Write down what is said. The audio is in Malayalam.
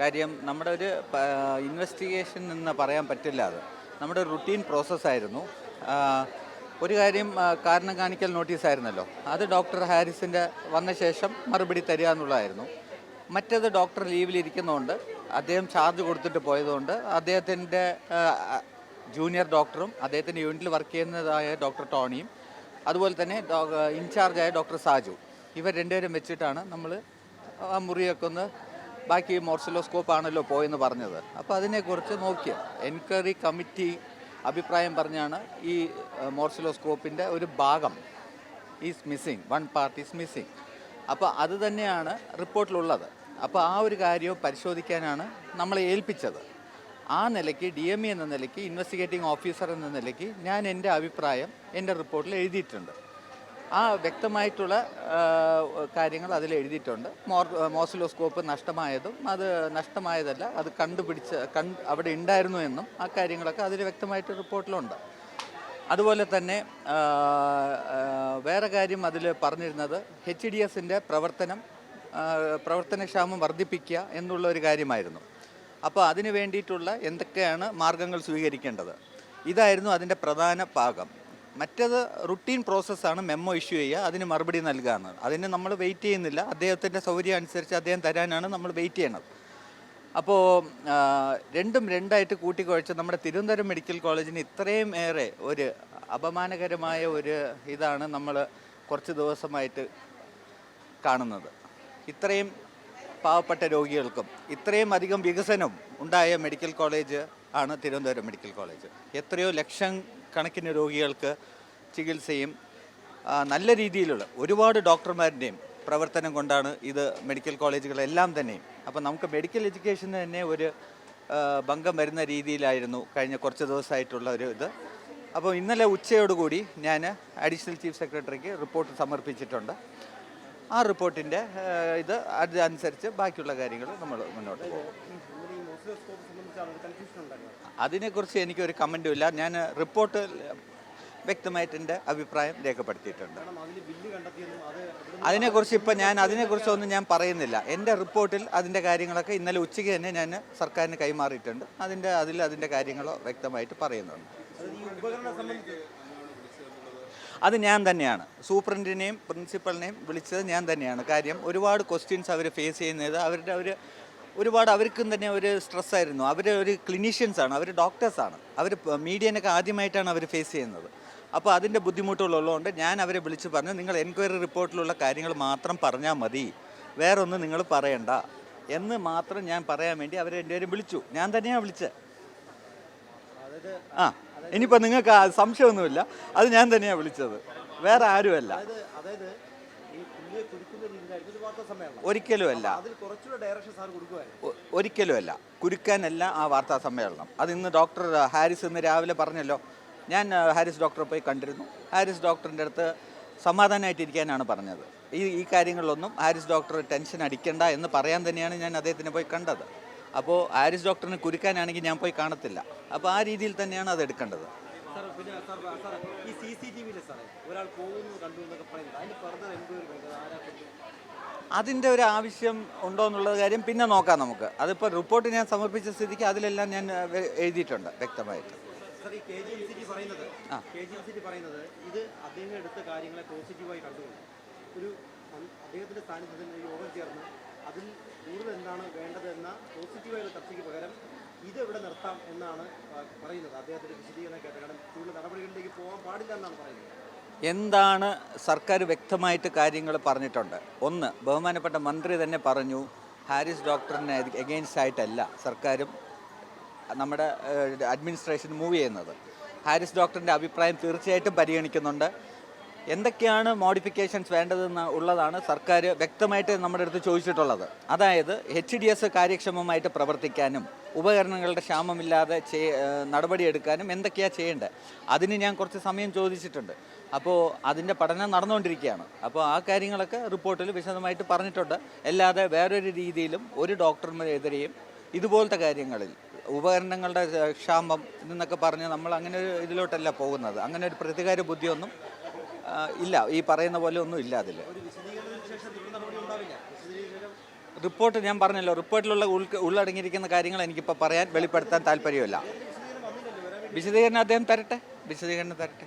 കാര്യം നമ്മുടെ ഒരു ഇൻവെസ്റ്റിഗേഷൻ എന്ന് പറയാൻ പറ്റില്ല അത്. നമ്മുടെ റുട്ടീൻ പ്രോസസ്സായിരുന്നു ഒരു കാര്യം കാരണം കാണിക്കൽ നോട്ടീസ് ആയിരുന്നല്ലോ. അത് ഡോക്ടർ ഹാരിസിന്റെ വന്ന ശേഷം മറുപടി തരിക എന്നുള്ളതായിരുന്നു. മറ്റേത് ഡോക്ടർ ലീവിലിരിക്കുന്നതുകൊണ്ട് അദ്ദേഹം ചാർജ് കൊടുത്തിട്ട് പോയതുകൊണ്ട് അദ്ദേഹത്തിന്റെ ജൂനിയർ ഡോക്ടറും അദ്ദേഹത്തിന്റെ യൂണിറ്റിൽ വർക്ക് ചെയ്യുന്നതായ ഡോക്ടർ ടോണിയും അതുപോലെ തന്നെ ഇൻചാർജായ ഡോക്ടർ സാജു ഇവർ രണ്ടുപേരും വെച്ചിട്ടാണ് നമ്മൾ മുറിയൊക്കെ ഒന്ന് ബാക്കി മോർസിലോസ്കോപ്പ് ആണല്ലോ പോയെന്ന് പറഞ്ഞത്. അപ്പോൾ അതിനെക്കുറിച്ച് നോക്കിയ. എൻക്വയറി കമ്മിറ്റി അഭിപ്രായം പറഞ്ഞാണ് ഈ മോർസിലോസ്കോപ്പിന്റെ ഒരു ഭാഗം. Is missing one part is missing അപ്പോൾ അത് തന്നെയാണ് റിപ്പോർട്ടിലുള്ളത്. അപ്പോൾ ആ ഒരു കാര്യവും പരിശോധിക്കാനാണ് നമ്മളെ ഏൽപ്പിച്ചത്. ആ നിലയ്ക്ക് ഡി എം എന്ന നിലയ്ക്ക് ഇൻവെസ്റ്റിഗേറ്റിംഗ് ഓഫീസർ എന്ന നിലയ്ക്ക് ഞാൻ എന്റെ അഭിപ്രായം എന്റെ റിപ്പോർട്ടിൽ എഴുതിയിട്ടുണ്ട്. ആ വ്യക്തമായിട്ടുള്ള കാര്യങ്ങൾ അതിൽ എഴുതിയിട്ടുണ്ട്. മോർ മോസിലോസ്കോപ്പ് നഷ്ടമായതും അത് നഷ്ടമായതല്ല അത് കണ്ടുപിടിച്ച് കണ്ട് അവിടെ ഉണ്ടായിരുന്നു എന്നും ആ കാര്യങ്ങളൊക്കെ അതിൽ വ്യക്തമായിട്ട് റിപ്പോർട്ടിലുണ്ട്. അതുപോലെ തന്നെ വേറെ കാര്യം അതിൽ പറഞ്ഞിരുന്നത് എച്ച് ഡി എസിന്റെ പ്രവർത്തനം പ്രവർത്തനക്ഷാമം വർദ്ധിപ്പിക്കുക എന്നുള്ള ഒരു കാര്യമായിരുന്നു. അപ്പോൾ അതിന് വേണ്ടിയിട്ടുള്ള എന്തൊക്കെയാണ് മാർഗങ്ങൾ സ്വീകരിക്കേണ്ടത്? ഇതായിരുന്നു അതിന്റെ പ്രധാന ഭാഗം. മറ്റത് റുട്ടീൻ പ്രോസസ്സാണ് മെമ്മോ ഇഷ്യൂ ചെയ്യുക അതിന് മറുപടി നൽകുക എന്നത്. അതിന് നമ്മൾ വെയിറ്റ് ചെയ്യുന്നില്ല. അദ്ദേഹത്തിന്റെ സൗകര്യം അനുസരിച്ച് അദ്ദേഹം തരാനാണ് നമ്മൾ വെയിറ്റ് ചെയ്യണത്. അപ്പോൾ രണ്ടും രണ്ടായിട്ട് കൂട്ടിക്കുഴച്ച് നമ്മുടെ തിരുവനന്തപുരം മെഡിക്കൽ കോളേജിന് ഇത്രയും ഏറെ ഒരു അപമാനകരമായ ഒരു ഇതാണ് നമ്മൾ കുറച്ച് ദിവസമായിട്ട് കാണുന്നത്. ഇത്രയും പാവപ്പെട്ട രോഗികൾക്കും ഇത്രയും അധികം വികസനം ഉണ്ടായ മെഡിക്കൽ കോളേജ് ആണ് തിരുവനന്തപുരം മെഡിക്കൽ കോളേജ്. എത്രയോ ലക്ഷം കണക്കിന് രോഗികൾക്ക് ചികിത്സയും നല്ല രീതിയിലുള്ള ഒരുപാട് ഡോക്ടർമാരുടെയും പ്രവർത്തനം കൊണ്ടാണ് ഇത് മെഡിക്കൽ കോളേജുകളെല്ലാം തന്നെയും. അപ്പോൾ നമുക്ക് മെഡിക്കൽ എഡ്യൂക്കേഷന് തന്നെ ഒരു ഭംഗം വരുന്ന രീതിയിലായിരുന്നു കഴിഞ്ഞ കുറച്ച് ദിവസമായിട്ടുള്ള ഒരു ഇത്. അപ്പോൾ ഇന്നലെ ഉച്ചയോടുകൂടി ഞാൻ അഡീഷണൽ ചീഫ് സെക്രട്ടറിക്ക് റിപ്പോർട്ട് സമർപ്പിച്ചിട്ടുണ്ട്. ആ റിപ്പോർട്ടിന്റെ ഇത് അതനുസരിച്ച് ബാക്കിയുള്ള കാര്യങ്ങൾ നമ്മൾ മുന്നോട്ട് പോകും. അതിനെക്കുറിച്ച് എനിക്കൊരു കമന്റും ഇല്ല. ഞാൻ റിപ്പോർട്ട് വ്യക്തമായിട്ട് എന്റെ അഭിപ്രായം രേഖപ്പെടുത്തിയിട്ടുണ്ട്. അതിനെക്കുറിച്ച് ഇപ്പം ഞാൻ അതിനെക്കുറിച്ചൊന്നും ഞാൻ പറയുന്നില്ല. എന്റെ റിപ്പോർട്ടിൽ അതിന്റെ കാര്യങ്ങളൊക്കെ ഇന്നലെ ഉച്ചയ്ക്ക് തന്നെ ഞാൻ സർക്കാരിന് കൈമാറിയിട്ടുണ്ട്. അതിന്റെ അതിൽ അതിന്റെ കാര്യങ്ങളോ വ്യക്തമായിട്ട് പറയുന്നുണ്ട്. അത് ഞാൻ തന്നെയാണ്. സൂപ്രണ്ടിനെയും പ്രിൻസിപ്പളിനെയും വിളിച്ചത് ഞാൻ തന്നെയാണ്. കാര്യം ഒരുപാട് ക്വസ്റ്റ്യൻസ് അവർ ഫേസ് ചെയ്യുന്നത്. അവരുടെ ഒരു ഒരുപാട് അവർക്കും തന്നെ ഒരു സ്ട്രെസ്സായിരുന്നു അവർ ഒരു ക്ലിനീഷ്യൻസ് ആണ്. അവർ ഡോക്ടേഴ്സാണ് അവർ മീഡിയനൊക്കെ ആദ്യമായിട്ടാണ് അവർ ഫേസ് ചെയ്യുന്നത്. അപ്പോൾ അതിന്റെ ബുദ്ധിമുട്ടുകളുള്ളതുകൊണ്ട് ഞാൻ അവരെ വിളിച്ച് പറഞ്ഞു നിങ്ങൾ എൻക്വയറി റിപ്പോർട്ടിലുള്ള കാര്യങ്ങൾ മാത്രം പറഞ്ഞാൽ മതി. വേറൊന്നും നിങ്ങൾ പറയണ്ട. എന്ന് മാത്രം ഞാൻ പറയാൻ വേണ്ടി അവരെ രണ്ടുപേരും വിളിച്ചു. ഞാൻ തന്നെയാണ് വിളിച്ചത് ആ ഇനിയിപ്പോൾ നിങ്ങൾക്ക് സംശയമൊന്നുമില്ല. അത് ഞാൻ തന്നെയാണ് വിളിച്ചത്. വേറെ ആരുമല്ല. അതായത് ഒരിക്കലുമല്ല ഒരിക്കലുമല്ല കുരുക്കാനല്ല ആ വാർത്താ സമ്മേളനം. അത് ഇന്ന് ഡോക്ടർ ഹാരിസ് ഇന്ന് രാവിലെ പറഞ്ഞല്ലോ. ഞാൻ ഹാരിസ് ഡോക്ടറെ പോയി കണ്ടിരുന്നു. ഹാരിസ് ഡോക്ടറിന്റെ അടുത്ത് സമാധാനമായിട്ടിരിക്കാനാണ് പറഞ്ഞത്. ഈ ഈ കാര്യങ്ങളിലൊന്നും ഹാരിസ് ഡോക്ടർ ടെൻഷൻ അടിക്കണ്ട എന്ന് പറയാൻ തന്നെയാണ് ഞാൻ അദ്ദേഹത്തിനെ പോയി കണ്ടത്. അപ്പോൾ ഹാരിസ് ഡോക്ടറിനെ കുരുക്കാനാണെങ്കിൽ ഞാൻ പോയി കാണത്തില്ല. അപ്പോൾ ആ രീതിയിൽ തന്നെയാണ് അത് എടുക്കേണ്ടത്. സാർ പിന്നെ സാർ സാർ ഈ സി സി ടി വിയിലെ സാറേ ഒരാൾ പോകുന്നു കണ്ടു എന്നൊക്കെ പറയുന്നത്. അതിന് ഫർദർ എൻക്വയറി വേണ്ടത് ആരാ കൊണ്ട് അതിന്റെ ഒരു ആവശ്യം ഉണ്ടോ എന്നുള്ള കാര്യം പിന്നെ നോക്കാം നമുക്ക്. അതിപ്പോൾ റിപ്പോർട്ട് ഞാൻ സമർപ്പിച്ച സ്ഥിതിക്ക് അതിലെല്ലാം ഞാൻ എഴുതിയിട്ടുണ്ട് വ്യക്തമായിട്ട്. പറയുന്നത് കെ ജി എം സി പറയുന്നത് ഇത് അദ്ദേഹം എടുത്ത കാര്യങ്ങളെ പോസിറ്റീവായി കണ്ടുകൊണ്ട് ഒരു അദ്ദേഹത്തിന്റെ യോഗം ചേർന്ന് അതിൽ കൂടുതൽ എന്താണ് വേണ്ടതെന്ന പോസിറ്റീവായ ഒരു ചർച്ചയ്ക്ക് പകരം ഇത് ഇവിടെ നിർത്താം എന്നാണ് പറയുന്നത്. അദ്ദേഹത്തിന്റെ വിശദീകരണം കേട്ടത് കാരണം കൂടുതൽ നടപടികളിലേക്ക് പോകാൻ പാടില്ല എന്നാണ് പറയുന്നത്. എന്താണ് സർക്കാർ വ്യക്തമായിട്ട് കാര്യങ്ങൾ പറഞ്ഞിട്ടുണ്ട്? ഒന്ന് ബഹുമാനപ്പെട്ട മന്ത്രി തന്നെ പറഞ്ഞു ഹാരിസ് ഡോക്ടറിനെ എഗെയിൻസ്റ്റ് ആയിട്ടല്ല സർക്കാരും നമ്മുടെ അഡ്മിനിസ്ട്രേഷൻ മൂവ് ചെയ്യുന്നത്. ഹാരിസ് ഡോക്ടറിന്റെ അഭിപ്രായം തീർച്ചയായിട്ടും പരിഗണിക്കുന്നുണ്ട്. എന്തൊക്കെയാണ് മോഡിഫിക്കേഷൻസ് വേണ്ടതെന്ന് ഉള്ളതാണ് സർക്കാർ വ്യക്തമായിട്ട് നമ്മുടെ അടുത്ത് ചോദിച്ചിട്ടുള്ളത്. അതായത് എച്ച് ഡി എസ് കാര്യക്ഷമമായിട്ട് പ്രവർത്തിക്കാനും ഉപകരണങ്ങളുടെ ക്ഷാമമില്ലാതെ നടപടിയെടുക്കാനും എന്തൊക്കെയാണ് ചെയ്യേണ്ടത്? അതിന് ഞാൻ കുറച്ച് സമയം ചോദിച്ചിട്ടുണ്ട്. അപ്പോൾ അതിന്റെ പഠനം നടന്നുകൊണ്ടിരിക്കുകയാണ്. അപ്പോൾ ആ കാര്യങ്ങളൊക്കെ റിപ്പോർട്ടിൽ വിശദമായിട്ട് പറഞ്ഞിട്ടുണ്ട്. അല്ലാതെ വേറൊരു രീതിയിലും ഒരു ഡോക്ടർമാരെതിരെയും ഇതുപോലത്തെ കാര്യങ്ങളിൽ ഉപകരണങ്ങളുടെ ക്ഷാമം എന്നൊക്കെ പറഞ്ഞ് നമ്മൾ അങ്ങനെ ഒരു ഇതിലോട്ടല്ല പോകുന്നത്. അങ്ങനെ ഒരു പ്രതികാര ബുദ്ധിയൊന്നും ഇല്ല ഈ പറയുന്ന പോലെ ഒന്നും ഇല്ല അതിൽ റിപ്പോർട്ട് ഞാൻ പറഞ്ഞല്ലോ റിപ്പോർട്ടിലുള്ള ഉള്ളടങ്ങിയിരിക്കുന്ന കാര്യങ്ങൾ എനിക്കിപ്പോൾ പറയാൻ വെളിപ്പെടുത്താൻ താല്പര്യമില്ല. വിശദീകരണം അദ്ദേഹം തരട്ടെ? വിശദീകരണം തരട്ടെ?